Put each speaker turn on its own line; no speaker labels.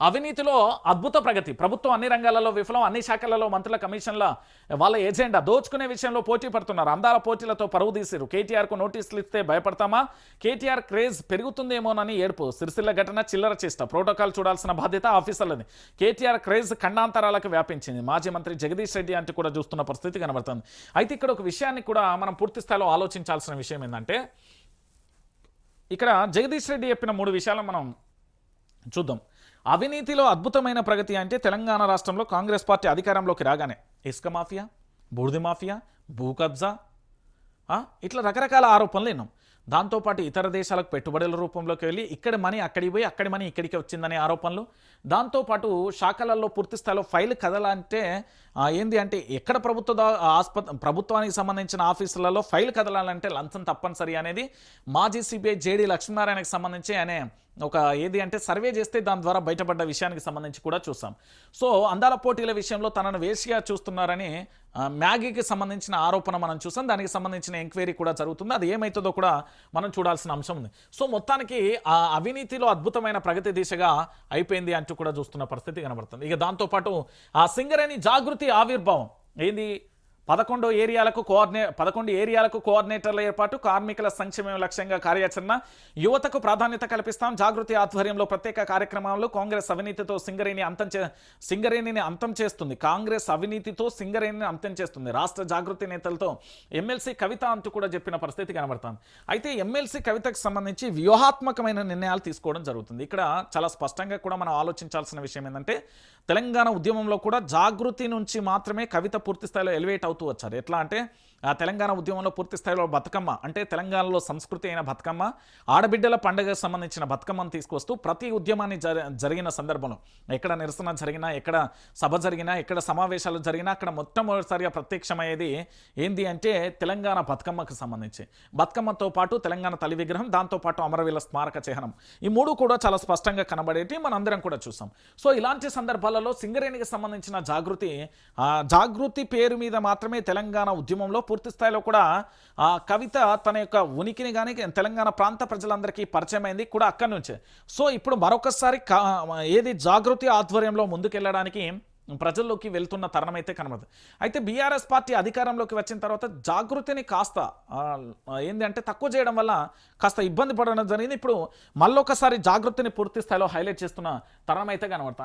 అవినీతిలో అద్భుత ప్రగతి. ప్రభుత్వం అన్ని రంగాలలో విఫలం అన్ని శాఖలలో మంత్రుల కమిషన్ల వాళ్ళ ఏజెండా దోచుకునే విషయంలో పోటీ పడుతున్నారు. అందాల పోటీలతో పరువు తీశారు కేటీఆర్కు నోటీసులు ఇస్తే భయపడతామా? కేటీఆర్ క్రేజ్ పెరుగుతుందేమోనని ఏడుపు. సిరిసిల్ల ఘటన చిల్లర చేస్తా ప్రోటోకాల్ చూడాల్సిన బాధ్యత ఆఫీసర్లది. కేటీఆర్ క్రేజ్ ఖండాంతరాలకు వ్యాపించింది. మాజీ మంత్రి జగదీష్ రెడ్డి అంటే కూడా చూస్తున్న పరిస్థితి కనబడుతుంది. అయితే ఇక్కడ ఒక విషయాన్ని కూడా మనం పూర్తి స్థాయిలో ఆలోచించాల్సిన విషయం ఏంటంటే ఇక్కడ జగదీష్ రెడ్డి చెప్పిన మూడు విషయాలు మనం చూద్దాం. అవినీతిలో అద్భుతమైన ప్రగతి అంటే తెలంగాణ రాష్ట్రంలో కాంగ్రెస్ పార్టీ అధికారంలోకి రాగానే ఇసుక మాఫియా బూడిద మాఫియా భూ కబ్జా ఇట్లా రకరకాల ఆరోపణలు విన్నాం దాంతోపాటు ఇతర దేశాలకు పెట్టుబడుల రూపంలోకి వెళ్ళి ఇక్కడ మనీ అక్కడికి పోయి అక్కడి మనీ ఇక్కడికి వచ్చిందనే ఆరోపణలు. దాంతోపాటు శాఖలలో పూర్తి స్థాయిలో ఫైల్ కదలాలంటే ఏంది అంటే ఎక్కడ ప్రభుత్వ దా- ఆస్పత్రి ప్రభుత్వానికి సంబంధించిన ఆఫీసులలో ఫైల్ కదలాలంటే లంచం తప్పనిసరి అనేది మాజీ సిబిఐ జేడీ లక్ష్మీనారాయణకు సంబంధించి ఆయన ఒక ఏది అంటే సర్వే చేస్తే దాని ద్వారా బయటపడ్డ విషయానికి సంబంధించి కూడా చూసాం. సో అందాల పోటీల విషయంలో తనను వేసిగా చూస్తున్నారని మ్యాగీకి సంబంధించిన ఆరోపణ మనం చూసాం. దానికి సంబంధించిన ఎంక్వైరీ కూడా జరుగుతుంది. అది ఏమవుతుందో కూడా మనం చూడాల్సిన అంశం ఉంది. సో మొత్తానికి ఆ అవినీతిలో అద్భుతమైన ప్రగతి దిశగా అయిపోయింది అంటూ కూడా చూస్తున్న పరిస్థితి కనబడుతుంది. ఇక దాంతోపాటు ఆ సింగరేణి జాగృతి ఆవిర్భావం. ఏంది? పదకొండు ఏరియాలకు కోఆర్డినే పదకొండు ఏరియాలకు కోఆర్డినేటర్ల ఏర్పాటు కార్మికుల సంక్షేమం లక్ష్యంగా కార్యాచరణ. యువతకు ప్రాధాన్యత కల్పిస్తాం. జాగృతి ఆధ్వర్యంలో ప్రత్యేక కార్యక్రమంలో కాంగ్రెస్ అవినీతితో సింగరేణి అంతం చే సింగరేణిని అంతం చేస్తుంది. కాంగ్రెస్ అవినీతితో సింగరేణిని అంతం చేస్తుంది. రాష్ట్ర జాగృతి నేతలతో ఎమ్మెల్సీ కవిత అంటూ కూడా చెప్పిన పరిస్థితి కనబడుతుంది. అయితే ఎమ్మెల్సీ కవితకు సంబంధించి వ్యూహాత్మకమైన నిర్ణయాలు తీసుకోవడం జరుగుతుంది. ఇక్కడ చాలా స్పష్టంగా కూడా మనం ఆలోచించాల్సిన విషయం ఏంటంటే తెలంగాణ ఉద్యమంలో కూడా జాగృతి నుంచి మాత్రమే కవిత పూర్తి స్థాయిలో ఎలివేట్ అవుతుంది. అవుతూ వచ్చారు. ఎట్లా అంటే తెలంగాణ ఉద్యమంలో పూర్తి స్థాయిలో బతుకమ్మ అంటే తెలంగాణలో సంస్కృతి అయిన బతుకమ్మ ఆడబిడ్డల పండుగకు సంబంధించిన బతుకమ్మను తీసుకొస్తూ ప్రతి ఉద్యమాన్ని జరిగిన సందర్భంలో ఎక్కడ నిరసన జరిగినా ఎక్కడ సభ జరిగినా ఎక్కడ సమావేశాలు జరిగినా అక్కడ మొట్టమొదటిసారిగా ప్రత్యక్షమయ్యేది ఏంది అంటే తెలంగాణ బతుకమ్మకు సంబంధించి. బతుకమ్మతో పాటు తెలంగాణ తల్లి విగ్రహం దాంతోపాటు అమరవీల స్మారక చిహ్నం. ఈ మూడు కూడా చాలా స్పష్టంగా కనబడేటి మనందరం కూడా చూసాం. సో ఇలాంటి సందర్భాలలో సింగరేణికి సంబంధించిన జాగృతి ఆ జాగృతి పేరు మీద మాత్రం మాత్రమే తెలంగాణ ఉద్యమంలో పూర్తి స్థాయిలో కూడా ఆ కవిత తన యొక్క ఉనికిని కానీ తెలంగాణ ప్రాంత ప్రజలందరికీ పరిచయమైంది కూడా అక్కడి నుంచే. సో ఇప్పుడు మరొకసారి ఏది జాగృతి ఆధ్వర్యంలో ముందుకెళ్ళడానికి ప్రజల్లోకి వెళ్తున్న తరుణం అయితే కనబడదు. అయితే బీఆర్ఎస్ పార్టీ అధికారంలోకి వచ్చిన తర్వాత జాగృతిని కాస్త ఏంది అంటే తక్కువ చేయడం వల్ల కాస్త ఇబ్బంది పడడం జరిగింది. ఇప్పుడు మళ్ళొకసారి జాగృతిని పూర్తి స్థాయిలో హైలైట్ చేస్తున్న తరుణం అయితే కనబడతాం.